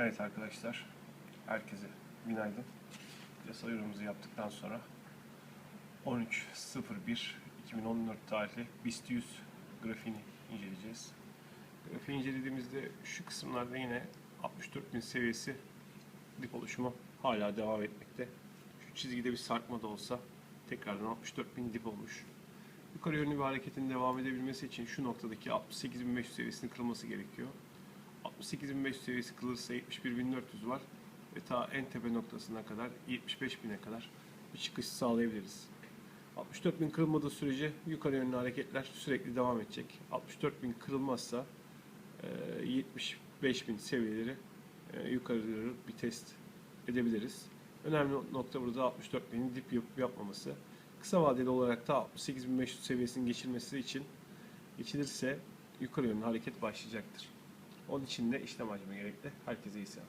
Evet arkadaşlar, herkese günaydın. Yasa yorumumuzu yaptıktan sonra 13.01.2014 tarihli BIST 100 grafiğini inceleyeceğiz. Grafiği incelediğimizde şu kısımlarda yine 64.000 seviyesi dip oluşumu hala devam etmekte. Şu çizgide bir sarkma da olsa tekrardan 64.000 dip olmuş. Yukarı yönlü bir hareketin devam edebilmesi için şu noktadaki 68.500 seviyesinin kırılması gerekiyor. 68.500 seviyesi kırılırsa 71.400 var ve ta en tepe noktasına kadar 75.000'e kadar bir çıkış sağlayabiliriz. 64.000 kırılmadığı sürece yukarı yönlü hareketler sürekli devam edecek. 64.000 kırılmazsa e, 75.000 seviyeleri e, yukarı doğru bir test edebiliriz. Önemli nokta burada 64.000'in dip yapıp yapmaması. Kısa vadeli olarak da 68.500 seviyesinin geçilmesi için geçilirse yukarı yönlü hareket başlayacaktır. Onun için de işlem hacmi gerekli. Herkese iyi seans.